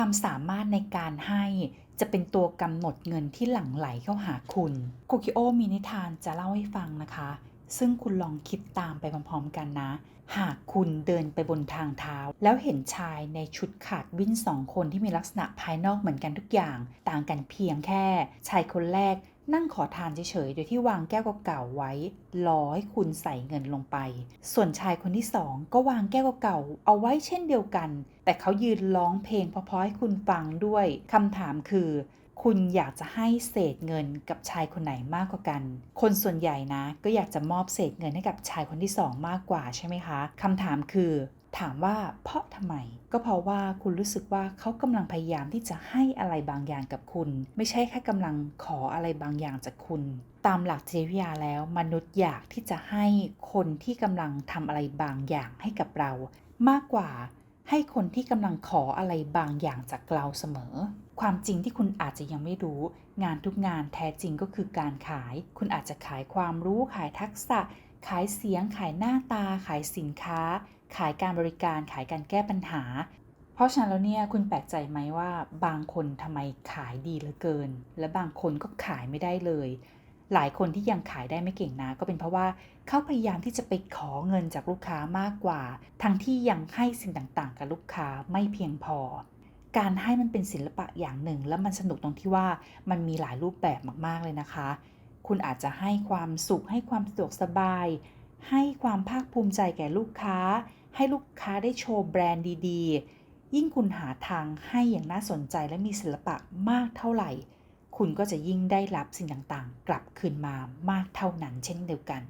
ความสามารถในการให้จะเป็นตัวกำหนดเงินที่หลั่งไหลเข้าหาคุณคุกิโอมีนิทานจะเล่าให้ฟังนะคะ ซึ่งคุณลองคิดตามไปพร้อมๆกันนะ หากคุณเดินไปบนทางเท้า แล้วเห็นชายในชุดขาดวิ่นสองคนที่มีลักษณะภายนอกเหมือนกันทุกอย่าง ต่างกันเพียงแค่ ชายคนแรก นั่งขอทานเฉยๆ โดยที่วางแก้วเก่าๆไว้รอให้คุณใส่เงินลงไป ส่วนชายคนที่สองก็วางแก้วเก่าๆเอาไว้เช่นเดียวกัน แต่เขายืนร้องเพลงเพราะๆให้คุณฟังด้วยคำถามคือ คุณอยากจะให้เศษเงินกับชายคนไหนมากกว่ากัน คนส่วนใหญ่นะ ก็อยากจะมอบเศษเงินให้กับชายคนที่สองมากกว่าใช่ไหมคะคำถามคือ ถามว่าเพราะทำไม ก็เพราะว่าคุณรู้สึกว่าเขากำลังพยายามที่จะให้อะไรบางอย่างกับคุณ ไม่ใช่แค่กำลังขออะไรบางอย่างจากคุณ ตามหลักจิตวิทยาแล้วมนุษย์อยากที่จะให้คนที่กำลังทำอะไรบางอย่างให้กับเรา มากกว่าให้คนที่กำลังขออะไรบางอย่างจากเราเสมอ ความจริงที่คุณอาจจะยังไม่รู้ งานทุกงานแท้จริงก็คือการขาย คุณอาจจะขายความรู้ขายทักษะ ขายเสียง ขายหน้าตา ขายสินค้า ขายการบริการ ขายการแก้ปัญหา เพราะฉะนั้นแล้วเนี่ยคุณแปลกใจไหมว่าบางคนทำไมขายดีเหลือเกิน และบางคนก็ขายไม่ได้เลย หลายคนที่ยังขายได้ไม่เก่งนะก็เป็นเพราะว่าเขาพยายามที่จะไปขอเงินจากลูกค้ามากกว่า ทั้งที่ยังให้สิ่งต่างๆ กับลูกค้าไม่เพียงพอการให้มันเป็นศิลปะอย่างหนึ่ง แล้วมันสนุกตรงที่ว่ามันมีหลายรูปแบบมาก ๆ เลยนะคะ คุณอาจจะให้ความสุข ให้ความสะดวกสบาย ให้ความภาคภูมิใจแก่ลูกค้า ให้ลูกค้าได้โชว์แบรนด์ดีๆ ยิ่งคุณหาทางให้อย่างน่าสนใจและมีศิลปะมากเท่าไหร่ คุณก็จะยิ่งได้รับสิ่งต่างๆ กลับคืนมามากเท่านั้นเช่นเดียวกัน